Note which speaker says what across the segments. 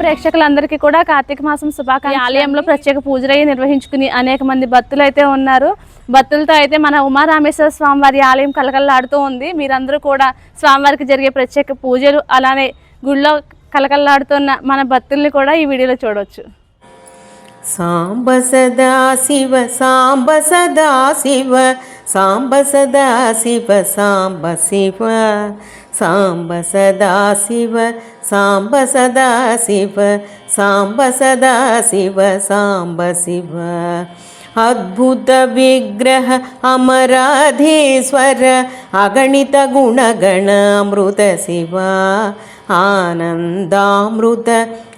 Speaker 1: ప్రేక్షకులందరికీ కూడా కార్తీక మాసం శుభాకాంక్షలు ఆలయంలో ప్రత్యేక పూజలు అయ్యి నిర్వహించుకుని అనేక మంది భక్తులు అయితే ఉన్నారు. భక్తులతో అయితే మన ఉమారామేశ్వర స్వామివారి ఆలయం కలకల్లాడుతూ ఉంది. మీరందరూ కూడా స్వామివారికి జరిగే ప్రత్యేక పూజలు అలానే గుళ్ళో కలకల్లాడుతున్న మన భక్తుల్ని కూడా ఈ వీడియోలో చూడవచ్చు
Speaker 2: సాంబ Sadashiva Samba Sadashiva Samba Sadashiva Samba Shiva. Samba Sadashiva Samba Sadashiva Samba Sadashiva Samba Shiva. अद्भुतविग्रह अमराधीश्वर अगणितगुणगणामृत शिव। आनन्दामृत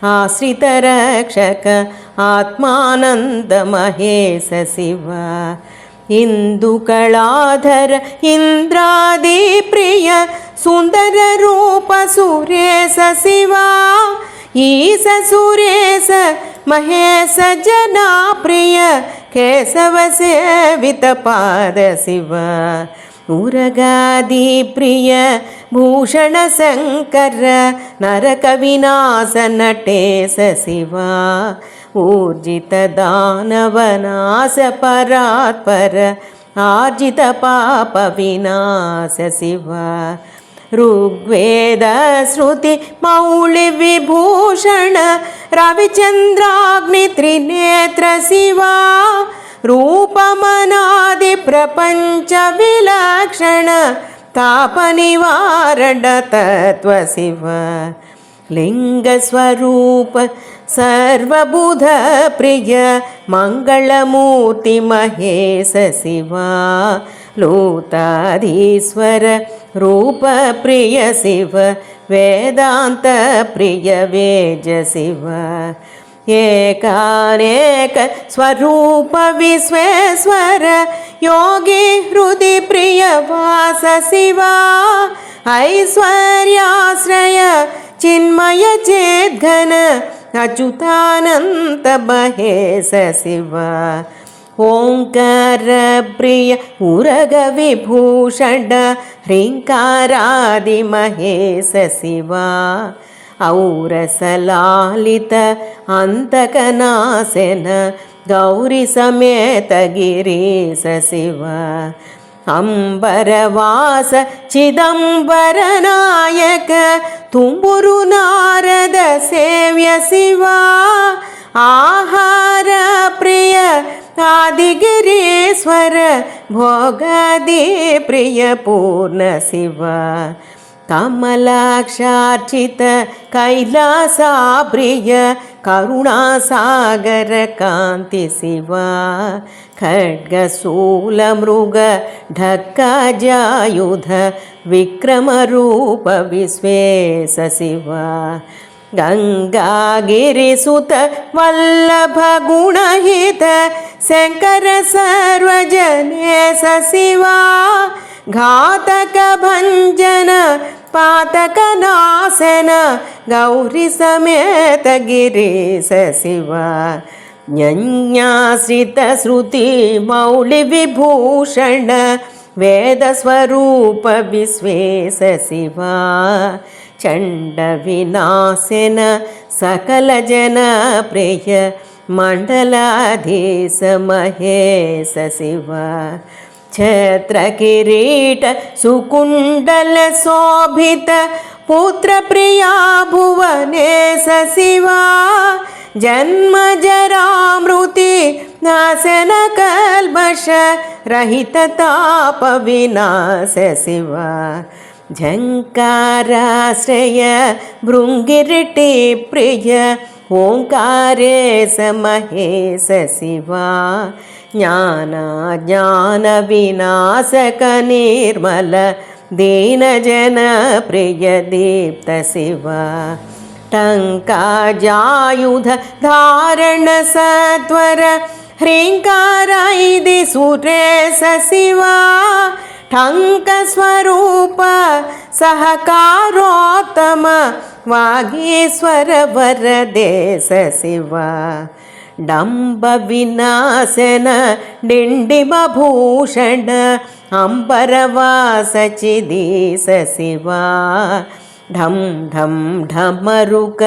Speaker 2: आश्रितरक्षक आत्मानन्दमहेश शिव। इन्दुकलाधर इन्द्रादिप्रिय सुन्दररूप सुरेश शिवा ईश सुरेश महेश जनाप्रिय केशव सेवितपाद शिव उरगादिप्रिय भूषणशङ्कर नरकविनाशनटेश शिवा ऊर्जितदानवनाशपरात्पर आर्जितपापविनाश शिवा ऋग्वेदश्रुतिमौलिविभूषण रविचन्द्राग्नित्रिनेत्रशिवा रूपमनादिप्रपञ्चविलक्षण तापनिवारणतत्त्वशिव लिङ्गस्वरूप सर्वबुधप्रिय मङ्गलमूर्तिमहेश शिवा लूताधीश्वर रूपप्रिय शिव वेदान्तप्रिय वेज वेदान्तप्रियवेजशिव एका रेकस्वरूपविश्वेश्वर योगी हृदि प्रियवास शिवा। ऐश्वर्याश्रय चिन्मय चेद्घन अच्युतानन्तमहेशिव రూపమనాది ఓంకార ప్రియ ఉరగ విభూషణ హ్రీంకారాది మహేశ శివ. ఔరసలాలిత అంతకనాశన గౌరి సమేత గిరీశ శివ. అంబరవాస చిదంబర నాయక తుంబురు నారద సేవ్య శివా. आहारप्रिय आदिगिरीश्वर भोगदिप्रिय पूर्णशिव कमलाक्षार्चित कैलासाप्रिय कैलासप्रिय करुणासगरकान्ति शिव। खड्गशूलमृग ढक्कजायुध विक्रमरूप विश्वेस शिव। गङ्गागिरिसुत वल्लभगुणहित शङ्कर सर्वजने स शिवा घातकभञ्जन पातकनाशन गौरी समेत गिरिस शिवा। ज्ञाश्रितश्रुतिमौलिविभूषण वेदस्वरूप विश्वेश शिवा। చండ వినాశన సకల జన ప్రియ మండలాధీశ మహేశ శివ. ఛత్ర సుకుండల శోభిత పుత్ర ప్రియా భువనేశ శివా. జన్మ జరామృతి నాశన झङ्काराश्रय भृङ्गिरटे प्रिय ओङ्कारे समहे सशिवा ज्ञानाज्ञानविनाशकनिर्मल दीनजनप्रियदीप्तशिव टङ्काजायुध धारणसत्वर ह्रीङ्कारायदि सुरे सशिवा టంకస్వరూಪ ಸಹಕಾರೋತ್ತಮ ವಾಗೀಶ್ವರ ವರದೇಶ ಶಿವ ಡಂಬ ವಿನಾಶನ ಡಿಂಡಿಮ ಭೂಷಣ ಅಂಬರವಾಸ ಚಿದೀಶ ಶಿವ ಢಂ ಢಂ ಢಮರುಕ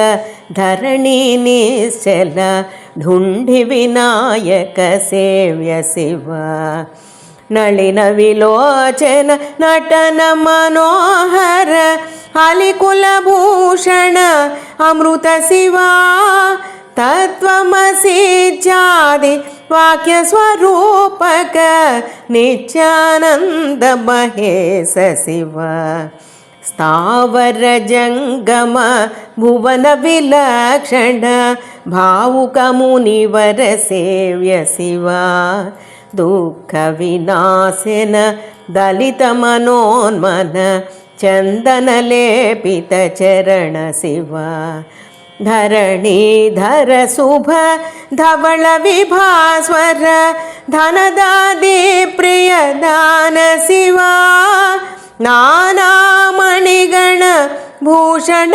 Speaker 2: ಧರಣಿ ನಿಶ್ಚಲ ಢುಂಡಿ ವಿನಾಯಕ ಸೇವ್ಯ ಶಿವ విలోచన నటన మనోహర అలికులభూషణ అమృత శివా తత్వమసీత్యాది వాక్య స్వరూపక నిత్యానంద మహేశ శివ. స్థావర జంగమ భువన విలక్షణ భావుక మునివర సేవ్య శివ. దుఃఖ వినాశన దళిత మనోన్మన చందన లేపిత చరణ శివ. ధరణీధర శుభ ధవళ విభాస్వర ధనదాది ప్రియ దాన శివా నానామణిగణ భూషణ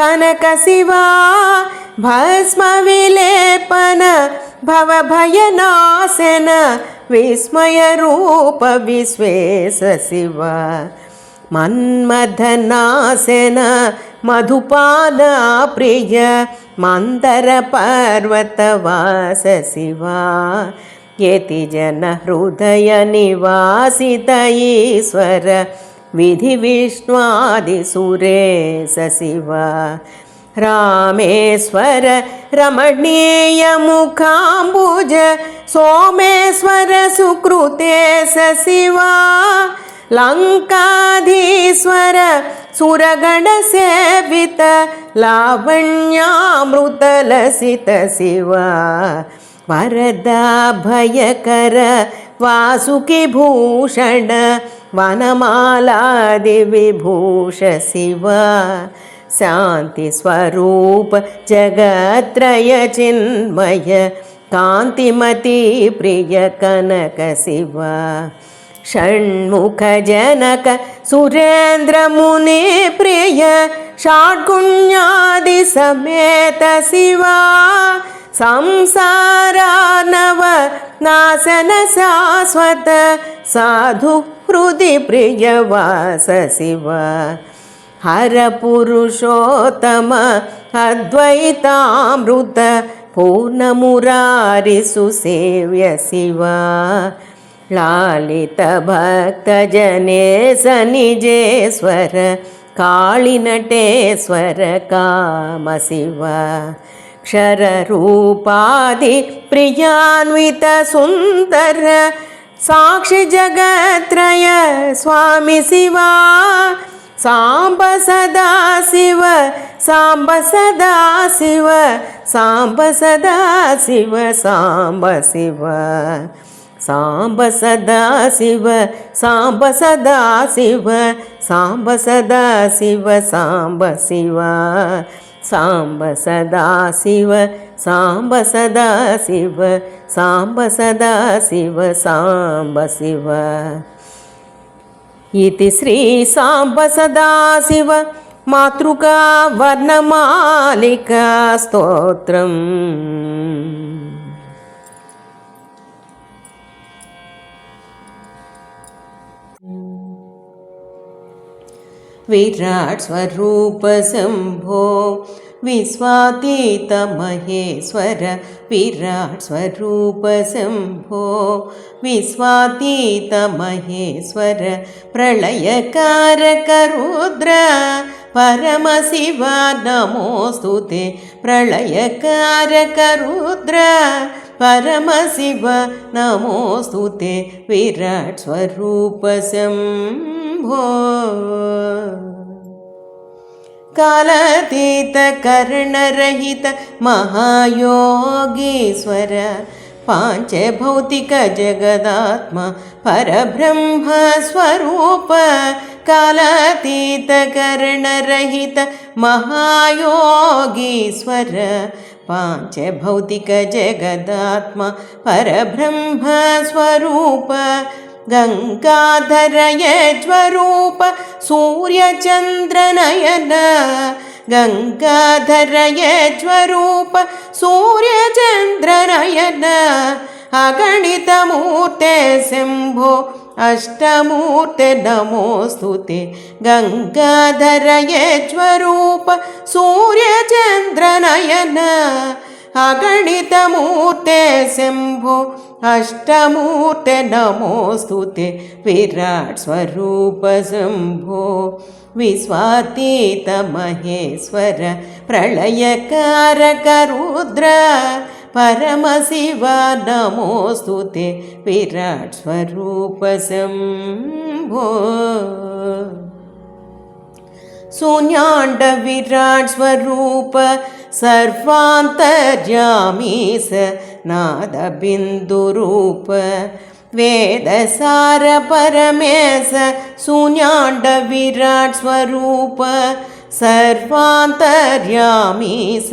Speaker 2: కనక శివా భస్మ విలేపన భవభయనాశన విస్మయ రూప విశ్వేశ శివ. మన్మథనాశన మధుపాన ప్రియ మందర పర్వతవాస శివా. యతి జన హృదయ నివాసిత ఈశ్వర విధి విష్ణువాది సురేశ శివ రామేశ్వర రమణీయ ముఖాంబుజ సోమేశ్వర సుకృతేశ శివా లంకాధీశ్వర సురగణ సేవిత లావణ్యామృతలసిత శివ వరదా భయకర వాసుకి భూషణ వనమాలాది విభూష శివ శాంతి స్వరూప జగత్రయ సంసారానవ నాశన శాశ్వత సాధు హృది ప్రియవాస శివ. హర పురుషోత్తమ అద్వైతామృత పూర్ణమురారి సుసేవ్య శివ. లాలిత భక్త జనేశ నిజేశ్వర కాళినటేశ్వర क्षररूपादिप्रियान्वितसुन्दर साक्षिजगत्रय स्वामि शिवा साम्ब सदाशिव साम्ब सदाशिव सां सदाशिव साम्ब शिव साम्ब सदाशिव सांब सदाशिव साम्ब सदाशिव साम्ब शिव। సాంబ సదాశివ సాంబ సదాశివ సాంబ సదాశివ సాంబ శివ. ఇది శ్రీ సాంబ సదాశివ మాతృకా వర్ణమాలికా స్తోత్రం. शम्भो विश्वातीत महेश्वर प्रलयकारक रुद्र परमशिव नमोऽस्तु ते प्रलयकारक रुद्र परमशिव नमोऽस्तु ते विराट् स्वरूप शम्भो कर्णरहित महायोगीश्वर पाञ्चभौतिक जगदात्मा परब्रह्मस्वरूप कालातीतकर्णरहित महायोगीश्वर पाञ्चभौतिकजगदात्मा परब्रह्मस्वरूप गङ्गाधरयज्वरूप सूर्यचन्द्रनयन गङ्गाधरयज्वरूप सूर्यचन्द्रनयन अगणितमूर्ते शम्भो अष्टमूर्ते नमोऽस्तु ते गङ्गाधरयज्वरूप सूर्यचन्द्रनयन अगणितमूर्ते शम्भो अष्टमूर्ते नमोऽस्तु ते विराट्स्वरूपशम्भो विश्वातीतमहेश्वर प्रलयकारकरुद्र परमशिव नमोऽस्तु ते विराट्स्वरूपशम्भो स्वरूप शम्भो। शून्याण्डविराट् स्वरूप सर्वान्तर्यामी स नादबिन्दुरूप वेदसार परमेश शून्याण्ड विराट् स्वरूप सर्वान्तर्यामी स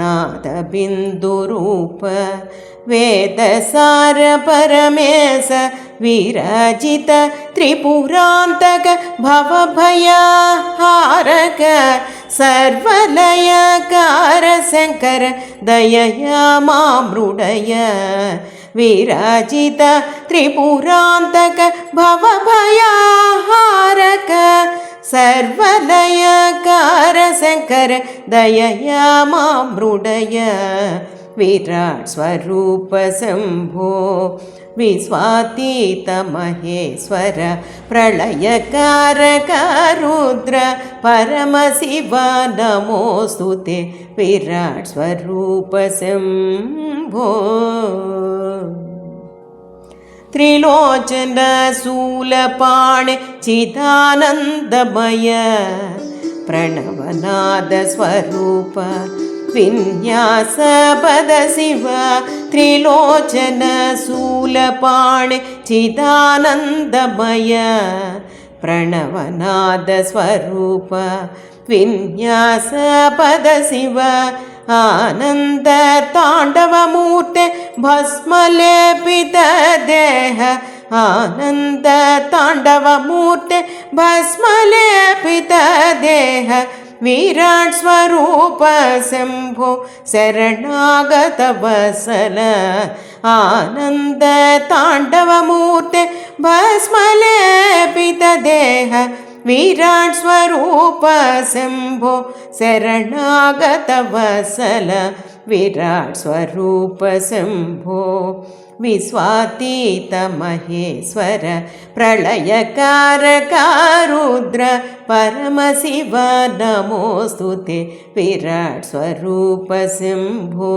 Speaker 2: नादबिन्दुरूप वेदसार परमेश विरजित त्रिपुरान्तक भवभयहारक सर्वलयकार शङ्कर दयया मामृडय विराजित त्रिपुरान्तक भवभयाहारक सर्वलयकार शङ्कर दयया मामृडय विराट् स्वरूप विस्वातीतमहेश्वर प्रळयकारकरुद्र परमशिवनमोऽस्तु ते विराट् स्वरूपशम्भो त्रिलोचनशूलपाणिचिदानन्दमय प्रणवनादस्वरूप विन्यासपदशिव ्यासपदशिव त्रिलोचनशूलपाणिचिदानन्दमय प्रणवनादस्वरूप विन्यासपदशिव आनन्दताण्डवमूर्ते भस्मलेपितदेह आनन्दताण्डवमूर्ते भस्मलेपितदेह विराट्स्वरूपशम्भो शरणागत शरणागतवसल आनन्दताण्डवमूर्ते भस्मलेपितदेह विराट् विराट्स्वरूपशम्भो शरणागत भसल विराट्स्वरूपशम्भो विश्वातीत महेश्वर प्रलयकारकारुद्र परमशिव नमोऽस्तु ते विराट् स्वरूप शम्भो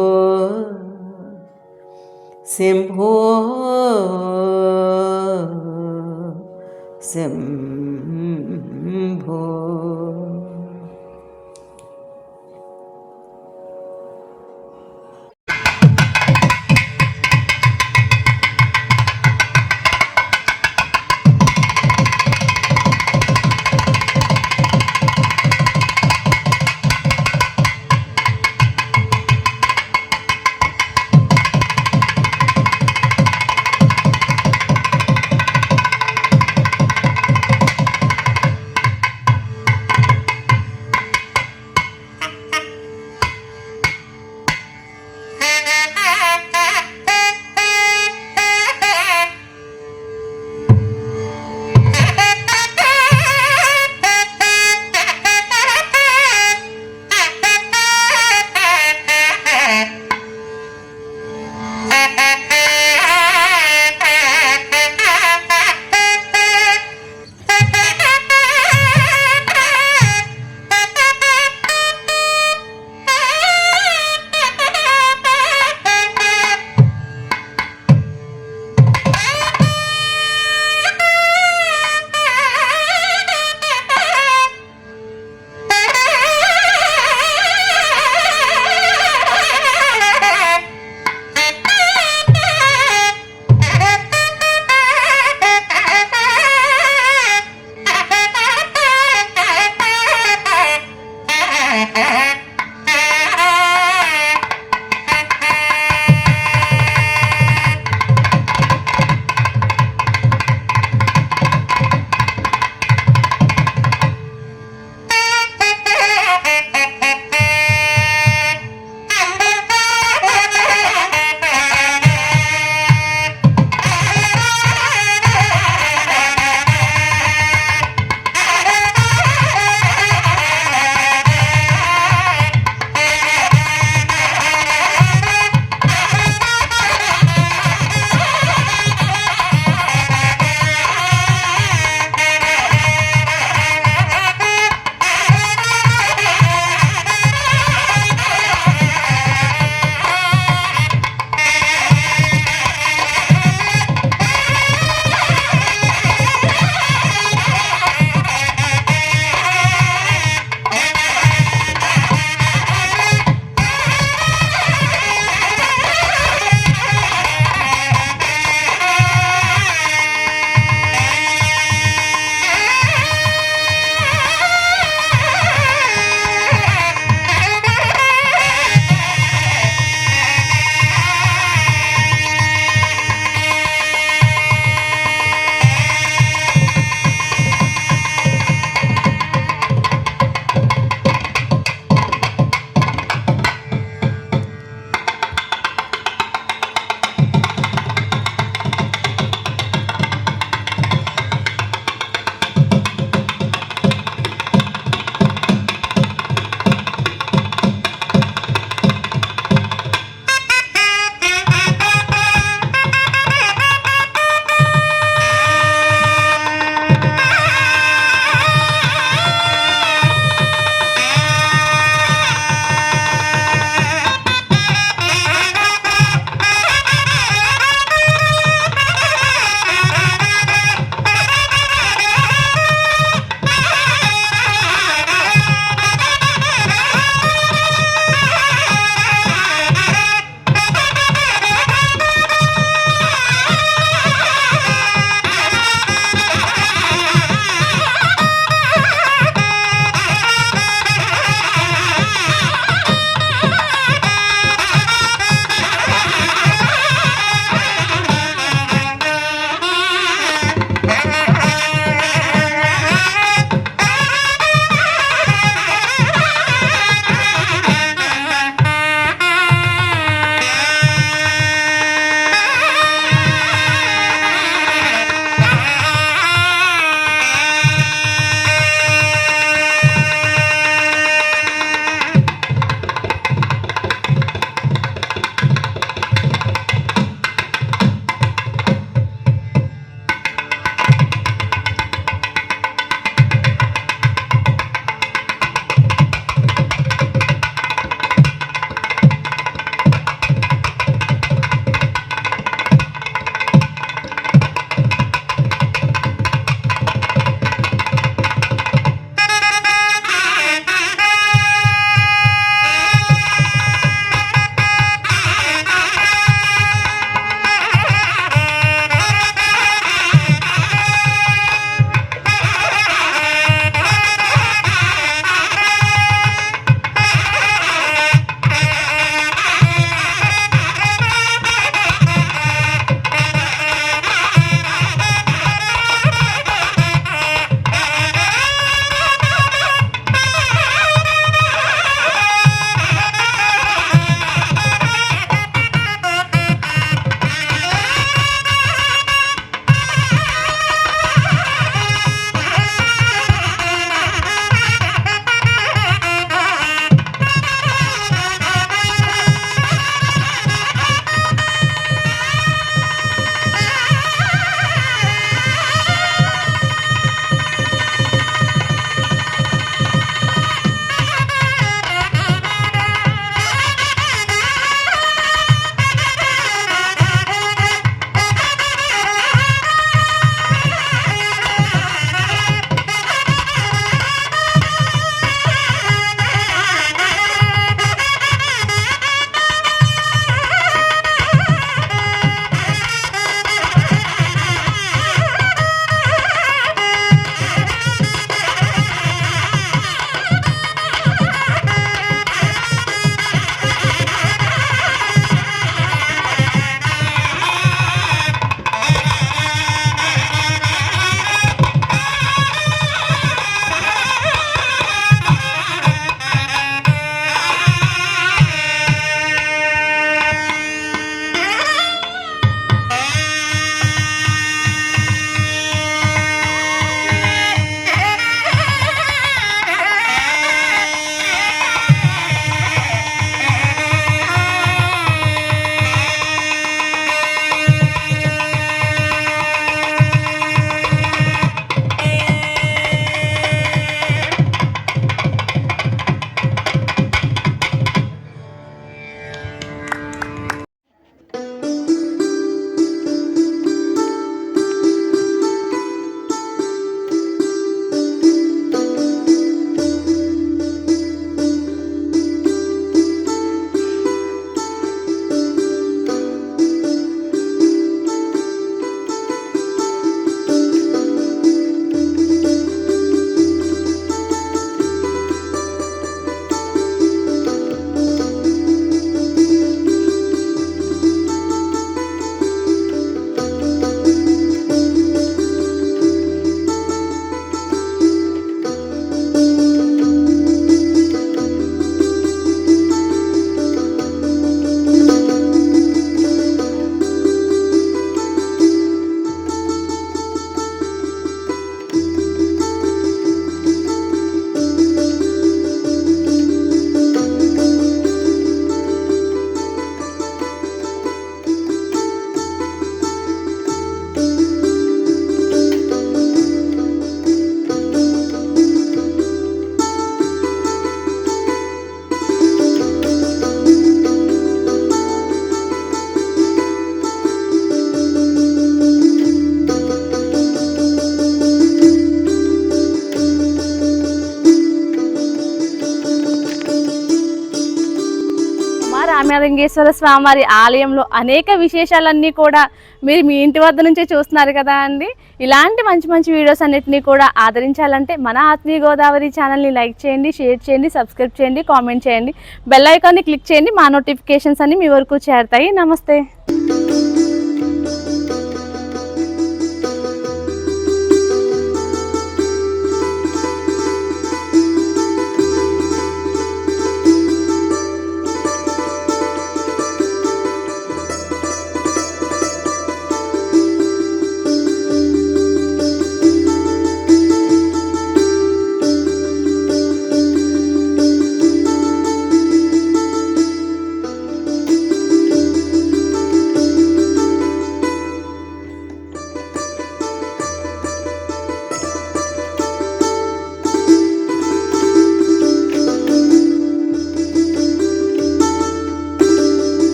Speaker 1: రామలింగేశ్వర స్వామివారి ఆలయంలో అనేక విశేషాలన్నీ కూడా మీరు మీ ఇంటి వద్ద నుంచే చూస్తున్నారు కదా అండి. ఇలాంటి మంచి మంచి వీడియోస్ అన్నిటినీ కూడా ఆదరించాలంటే మన ఆత్మీయ గోదావరి ఛానల్ని లైక్ చేయండి షేర్ చేయండి సబ్స్క్రైబ్ చేయండి కామెంట్ చేయండి. బెల్ ఐకాన్ని క్లిక్ చేయండి మా నోటిఫికేషన్స్ అన్ని మీ వరకు చేరుతాయి. నమస్తే.